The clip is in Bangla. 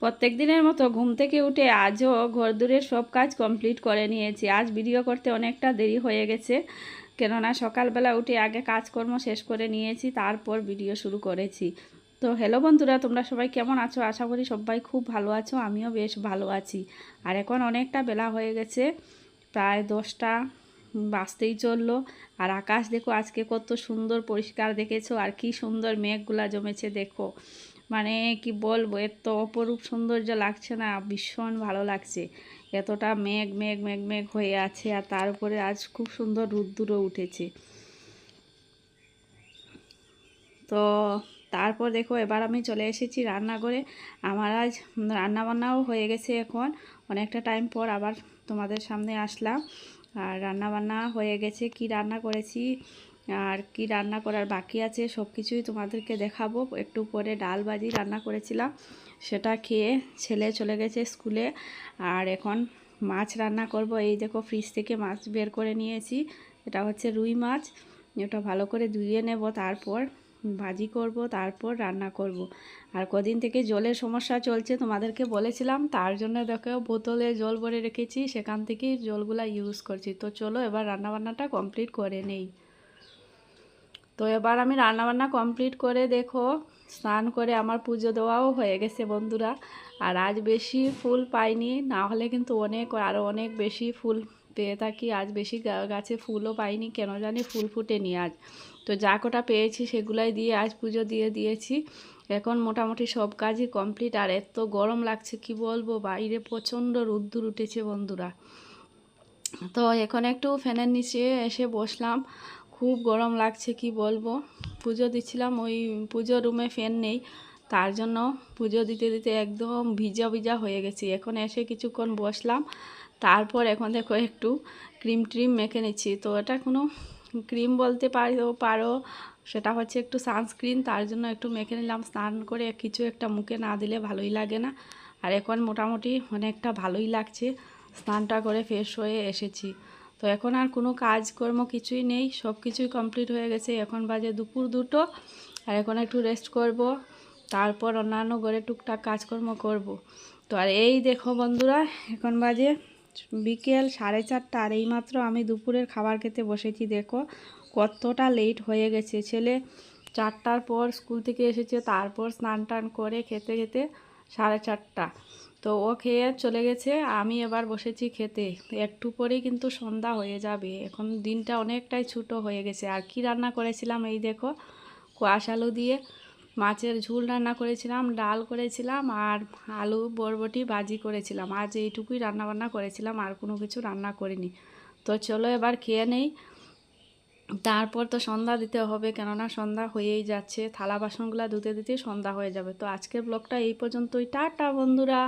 প্রত্যেক দিনের মতো ঘুম থেকে উঠে আজও ঘরদূরের সব কাজ কমপ্লিট করে নিয়েছি। আজ ভিডিও করতে অনেকটা দেরি হয়ে গেছে, কেননা সকালবেলা উঠে আগে কাজকর্ম শেষ করে নিয়েছি, তারপর ভিডিও শুরু করেছি। তো হ্যালো বন্ধুরা, তোমরা সবাই কেমন আছো? আশা করি সবাই খুব ভালো আছো, আমিও বেশ ভালো আছি। আর এখন অনেকটা বেলা হয়ে গেছে, প্রায় দশটা বাঁচতেই চলল। আর আকাশ দেখো আজকে কত সুন্দর পরিষ্কার দেখেছ, আর কি সুন্দর মেঘগুলা জমেছে দেখো। মানে কি বলব এত অপরূপ সৌন্দর্য লাগছে না, ভীষণ ভালো লাগছে। এতটা মেঘ মেঘ মেঘ মেঘ হয়ে আছে আর তার উপরে আজ খুব সুন্দর রোদ্দুরও উঠেছে। তো তারপর দেখো, এবার আমি চলে এসেছি রান্না করে আমার আজ রান্নাবান্নাও হয়ে গেছে এখন। অনেকটা টাইম পর আবার তোমাদের সামনে আসলাম। আর রান্নাবান্না হয়ে গেছে, কি রান্না করেছি? আর কি রান্না করার বাকি আছে সব কিছুই তোমাদেরকে দেখাবো। একটু পরে ডাল ভাজি রান্না করেছিলাম, সেটা খেয়ে ছেলে চলে গেছে স্কুলে। আর এখন মাছ রান্না করব। এই দেখো ফ্রিজ থেকে মাছ বের করে নিয়েছি, এটা হচ্ছে রুই মাছ। এটা ভালো করে ধুয়ে নেব, তারপর ভাজি করব, তারপর রান্না করব। আর কদিন থেকে জলের সমস্যা চলছে তোমাদেরকে বলেছিলাম, তার জন্য দেখো বোতলে জল ভরে রেখেছি, সেখান থেকেই জলগুলা ইউজ করছি। তো চলো এবার রান্নাবান্নাটা কমপ্লিট করে নেই। তো এবার আমি রান্নাবান্না কমপ্লিট করে দেখো, স্নান করে আমার পুজো দেওয়াও হয়ে গেছে বন্ধুরা। আর আজ বেশি ফুল পাইনি, না হলে কিন্তু অনেক আরও অনেক বেশি ফুল পেয়ে থাকি। আজ বেশি গাছে ফুলও পাইনি, কেন জানি ফুল ফুটেনি আজ। তো যা কটা পেয়েছি সেগুলাই দিয়ে আজ পুজো দিয়ে দিয়েছি। এখন মোটামুটি সব কাজই কমপ্লিট। আর এত গরম লাগছে, কি বলব, বাইরে প্রচণ্ড রোদ্দুর উঠেছে বন্ধুরা। তো এখন একটু ফ্যানের নিচে এসে বসলাম। খুব গরম লাগছে, কি বলব? পুজো দিচ্ছিলাম, ওই পুজো রুমে ফ্যান নেই, তার জন্য পুজো দিতে দিতে একদম ভিজা ভিজা হয়ে গেছি। এখন এসে কিছুক্ষণ বসলাম, তারপর এখন দেখো একটু ক্রিম ট্রিম মেখে নিচ্ছি। তো এটা কোনো ক্রিম বলতে পারো পারো, সেটা হচ্ছে একটু সানস্ক্রিন, তার জন্য একটু মেখে নিলাম, স্নান করে কিছু একটা মুখে না দিলে ভালোই লাগে না। আর এখন মোটামুটি অনেকটা ভালোই লাগছে, স্নানটা করে ফ্রেশ হয়ে এসেছি। তো এখন আর কোনো কাজকর্ম কিছুই নেই, সব কিছুই কমপ্লিট হয়ে গেছে। এখন বাজে দুপুর দুটো, আর এখন একটু রেস্ট করব, তারপর অন্যান্য ঘরে টুকটাক কাজকর্ম করব। তো আর এই দেখো বন্ধুরা, এখন বাজে বিকেল সাড়ে চারটা, আর এইমাত্র আমি দুপুরের খাবার খেতে বসেছি। দেখো কতটা লেট হয়ে গেছে। ছেলে চারটার পর স্কুল থেকে এসেছে, তারপর স্নান টান করে খেতে খেতে সাড়ে চারটা। তো ও খেয়ে চলে গেছে, আমি এবার বসেছি খেতে। একটু পরেই কিন্তু সন্ধ্যা হয়ে যাবে, এখন দিনটা অনেকটাই ছোটো হয়ে গেছে। আর কি রান্না করেছিলাম, এই দেখো, কোয়াশ আলু দিয়ে মাছের ঝুল রান্না করেছিলাম, ডাল করেছিলাম, আর আলু বরবটি ভাজি করেছিলাম। আজ এইটুকুই রান্না বান্না করেছিলাম, আর কোনো কিছু রান্না করিনি। তো চলো এবার খেয়ে নেই। তারপর তো সন্ধ্যা দিতে হবে, কেননা সন্ধ্যা হয়েই যাচ্ছে, থালা বাসনগুলো ধুতে দিতে সন্ধ্যা হয়ে যাবে। তো আজকের ব্লগটা এই পর্যন্তই। টাটা, বন্ধুরা!